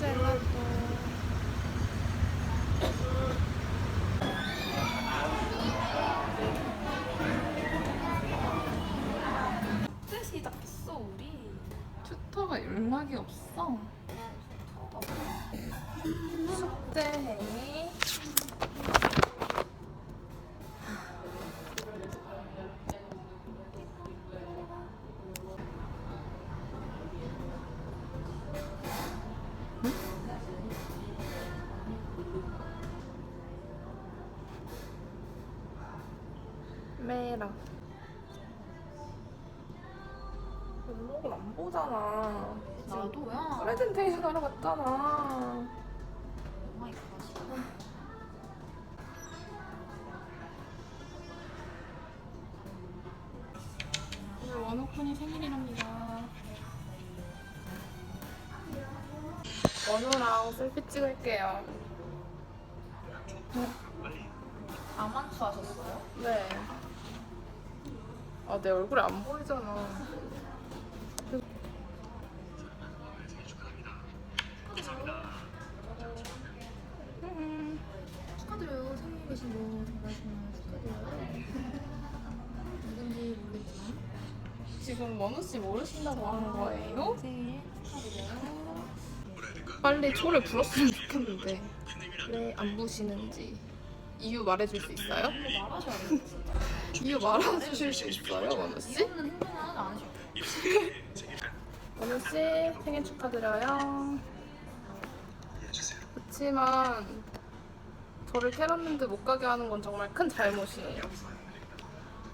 젤라또. 메라. 블로그를 안 보잖아. 나도야. 프레젠테이션 하러 갔잖아. 마이 갓. 오늘 원호쿤이 생일이랍니다. 원호랑 셀피 찍을게요. 아만추 하셨어요? 네. 아, 내 얼굴이 안 보이잖아. 음, 축하드려요. 생일 계신 분 정말 축하드려요. 누군지 모르겠지만 지금 원호 씨 모르신다고 하는 거예요? 생일 축하드려요. 빨리 초를 불었으면 좋겠는데 왜 안 부시는지 이유 말해줄 수 있어요? 말하셔야 돼요. 진짜. 이유 말해주실 수 있어요, 원호 씨? 원우 씨 생일 축하드려요. 그렇지만 저를 캐럿랜드 못 가게 하는 건 정말 큰 잘못이에요.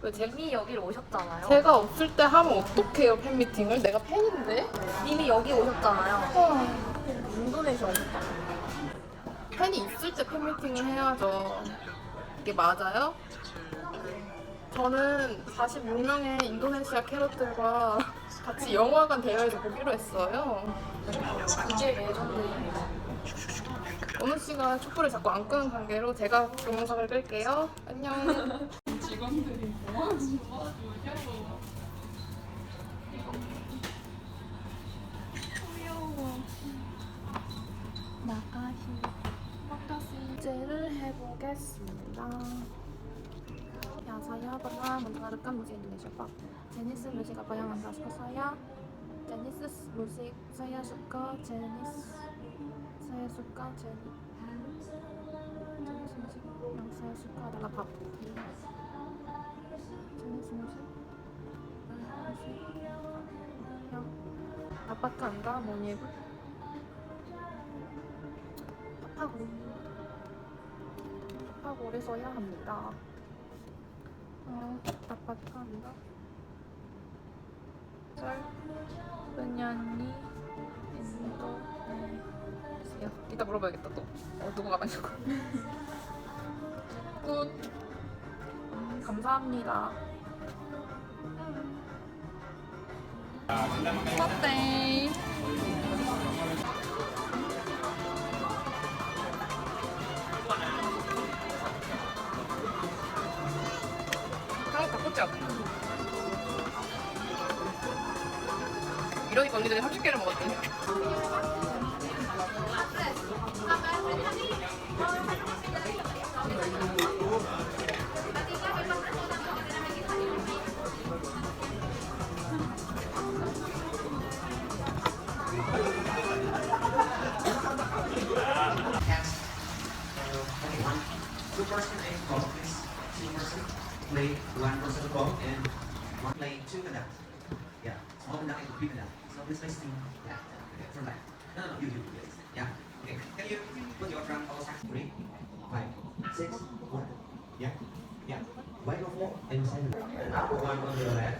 왜 제, 이미 여기를 오셨잖아요. 제가 없을 때 하면 어떡해요 팬 미팅을? 내가 팬인데? 이미 여기 오셨잖아요. 어, 인도네시아 오셨잖아요. 팬이 있을 때 팬 미팅을 해야죠. 이게 맞아요? 저는 46명의 인도네시아 캐럿들과 같이 영화관 대여해서 보기로 했어요. 이게 레전드입니다. 원우 씨가 촛불을 자꾸 안 끄는 관계로 제가 동영상을 끌게요. 안녕. 직원들이 뭐하지? 뭐하죠? 귀여워. 나가시. 숙제를 해보겠습니다. Ya saya pernah mendengarkan musik Indonesia Pop. Jenis musik apa yang anda suka saya? Jenis musik saya suka jenis saya suka jenis jenis musik yang saya suka adalah pop. Jenis musik yang apakah anda mau nyebut? 팝하고 오래 써야 합니다. 어, 아빠한다. 절 은연이 인도네시아. 이따 물어봐야겠다 또. 어, 누가 가냐고. 굿. 음, 감사합니다. 어때? 이러니까 언니들이 30개를 먹었대. Two person aim ball, please. Two person play one person the ball and one play two conduct. Yeah, Small conduct and big conduct. So team. Yeah, okay, from that. No, no, no, you, you, you. Yes. Yeah. Okay. Can you put your drum all sides? Three, five, six, one. Yeah, yeah. White or four and seven. And upper one on the left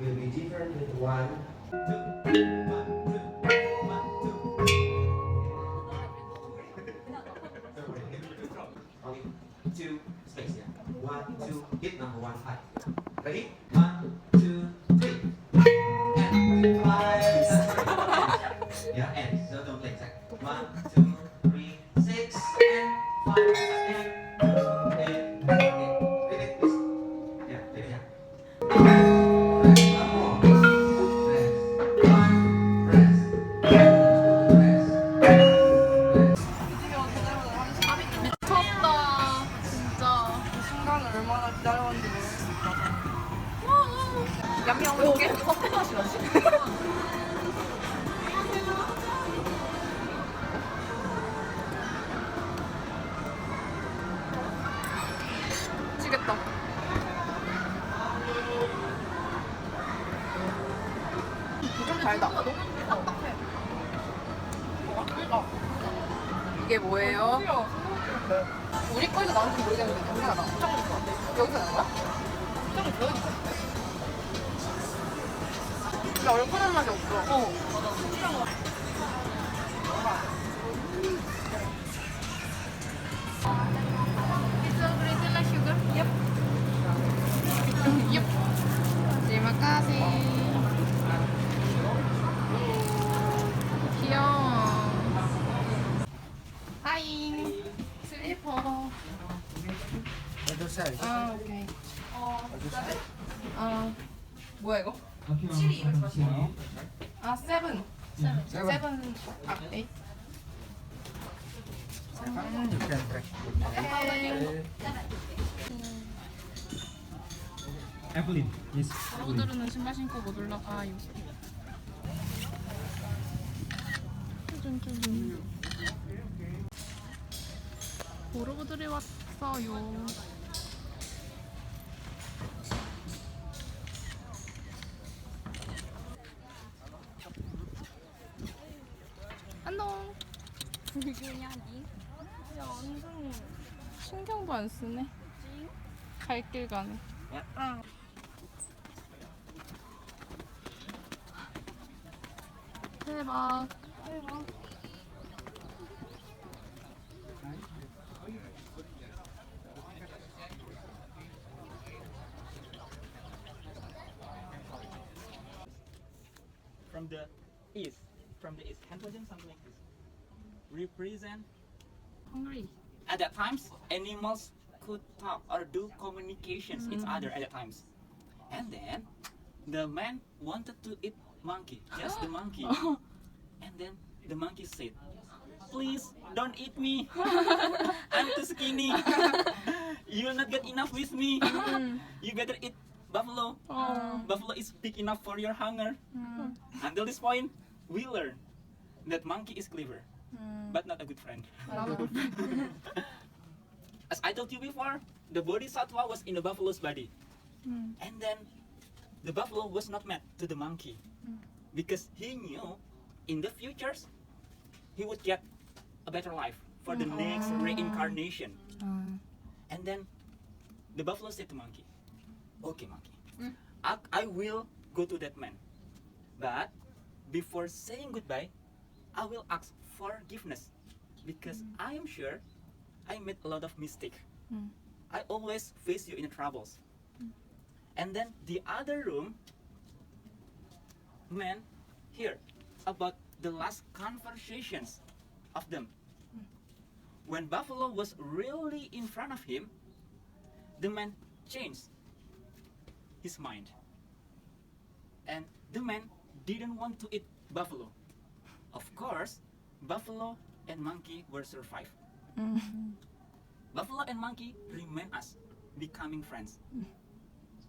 will be different with one, two, one, two, one, two. Only two space, yeah. One, two, hit number one, five. Ready? One, 그러니까. 이게 뭐예요? 우리 거에서 나온지 모르겠는데 냄새가 나. 좋아. 여기서 난 거야? 근데 얼큰한 맛이 없어. 어. Terima kasih. 귀여워. 하이. 슬리퍼. 아, 오케이. 아, 뭐야 이거? 아, 세븐. 세븐. 아, 에잇. 오케이. Evelyn, yes. 로드르는 신발 신고 못 올라가요. 쭈쭈쭈. 보로보들이 왔어요. 안녕. 야, 완전 신경도 안 쓰네. 갈 길 가네. 대박. 대박. from the east, from the east, position something like this. Represent Hungry. at that times animals could talk or do communications each mm-hmm. other at that times, and then the man wanted to eat monkey, just the monkey, oh. and then the monkey said, "Please don't eat me. I'm too skinny. you will not get enough with me. Mm-hmm. you better eat buffalo. 어. Buffalo is big enough for your hunger." Mm-hmm. Until this point, we learn that monkey is clever, but not a good friend. As I told you before, the bodhisattva was in the buffalo's body. And then the buffalo was not mad to the monkey. Because he knew in the futures he would get a better life for the next reincarnation. And then the buffalo said to monkey, Okay, monkey, I, I will go to that man. But before saying goodbye, I will ask forgiveness because mm. I am sure I made a lot of mistake. Mm. I always face you in troubles. Mm. And then the other room, man, hear about the last conversations of them. Mm. When Buffalo was really in front of him, the man changed his mind. And the man didn't want to eat buffalo. Of course, buffalo and monkey were survived. Mm-hmm. Buffalo and monkey remain us, becoming friends. Mm.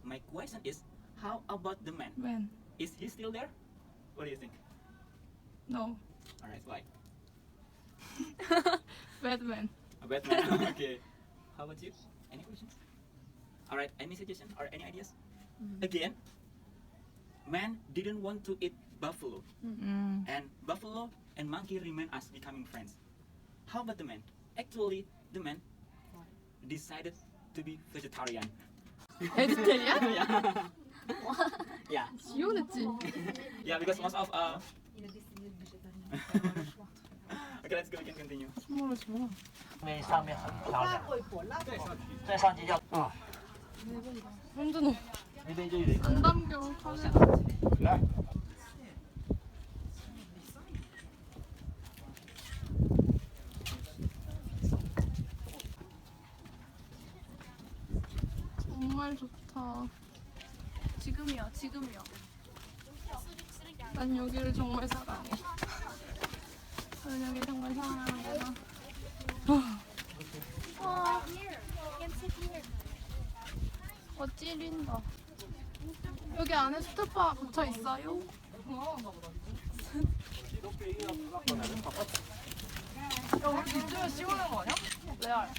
My question is, how about the man? Man. Is he still there? What do you think? No. Alright, why? Batman. A Batman. okay. How about you? Any questions? Alright, any suggestion or any ideas? Mm-hmm. Again, man didn't want to eat buffalo. 음. and buffalo and monkey remained as becoming friends. How about the man? Actually, the man decided to be vegetarian. Vegetarian? yeah. yeah. Unity. yeah, because most of uh. okay, let's go. We can continue. Small, small. 为上面很漂亮。再上去叫啊。真的。那边就有一个。来。 정말 좋다. 지금이야, 지금이야. 난 여기를 정말 사랑해. 난 여기 정말 사랑하구나. 와, 와 찌린다. 여기 안에 스토파 붙어 있어요? 야, 우리 이쯤에 씌우는 거 아니야? 레알.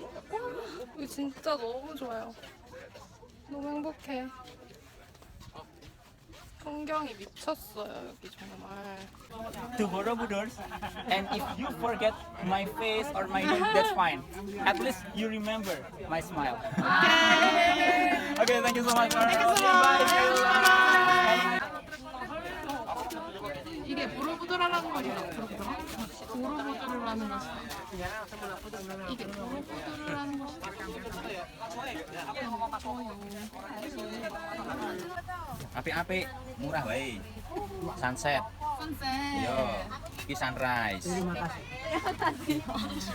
와. 진짜 너무 좋아요. 너무 행복해. 풍경이 미쳤어요 여기 정말. to Borobudors. And if you forget my face or my name, that's fine. At least you remember my smile. okay, thank you so much. Thank you so much. 이게 보로부드라라는 것이라고 들었더라? 보로부드라는 것이 Api-api murah wae. Sunset. Sunset. Yo, iki sunrise. Terima kasih.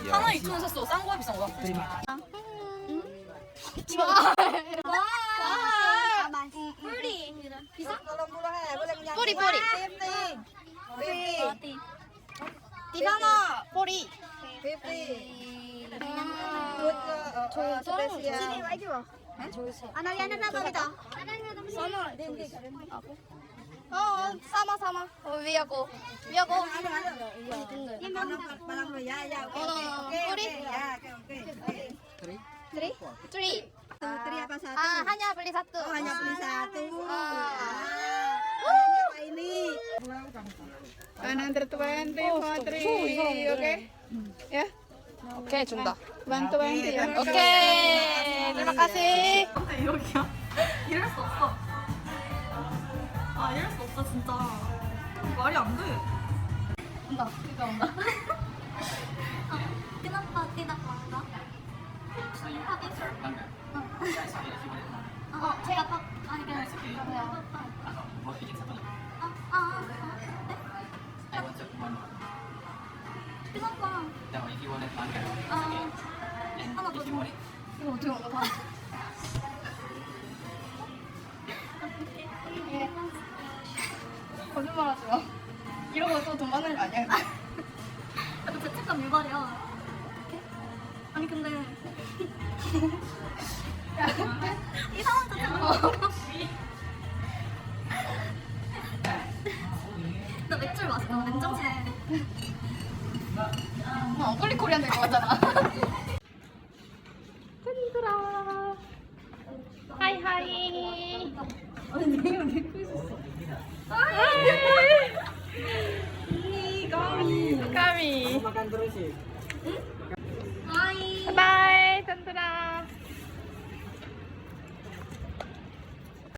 Kalau itu susah, sanggup bisa Terima kasih. Iya. Sini, lagi Liana. Gitu? Sama. Oh, sama sama. Oh, iya, aku. ko. aku. Tiga. Ya ya, oh, ya, ya. Oke, oke. Oke. Three. Three. Three. Three apa ah, satu? Ah, hanya beli satu. Oh, hanya beli ah. satu. Ah. ah ini? Kanan tertuan, terima. Oh, oke. Ya. 오케이 준다. 120 ya. 오케이 terima kasih. 이럴 수 없어. 아 이럴 수 없어 진짜. 말이 안 돼. 온다. 이거 온다. Oh, apa? Ah, ini kan. Ah, 이거 어떻게 먹어? 봐. 거짓말 하지 마. 이런 거또돈 받는 거 아니야? 너 죄책감 유발이야. 아니 근데 이상한 죄책감. 나 맥주를. 나 냉장실. 나 엉클리 코리안 될것 같잖아. 흔들어. 하이하이. 아니 내가 믿고 있었어. 하이. 까미. Makan terus sih.